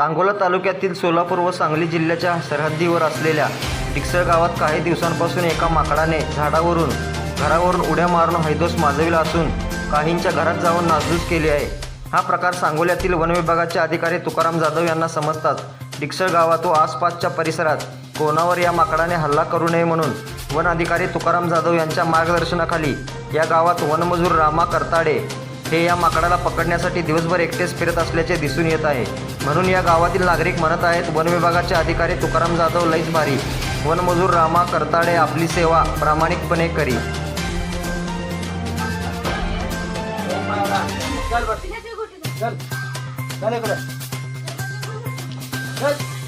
सांगोला तालुक्यातील सोलापूर व सांगली जिल्ह्याच्या सरहद्दीवर असलेल्या डिक्सळ गावात काही दिवसांपासून एका माकडाने झाडावरून घरावरून उड्या मारून हैदोस माजविला असून काहींच्या घरात जाऊन नासधूस केली आहे. हा प्रकार सांगोल्यातील वन विभागाचे अधिकारी तुकाराम जाधव यांना समजतात डिक्सळ गावात व आसपासच्या परिसरात कोणावर या माकडाने हल्ला करू नये म्हणून वन अधिकारी तुकाराम जाधव यांच्या मार्गदर्शनाखाली या गावात वनमजूर रामा करताडे हे या माकडाला पकडण्यासाठी दिवसभर एकटेच फिरत असल्याचे दिसून येत आहे म्हणून या गावातील नागरिक म्हणत आहेत वन विभागाचे अधिकारी तुकाराम जाधव लईच भारी वनमजूर रामा करताडे आपली सेवा प्रामाणिकपणे करी चल चल चल चल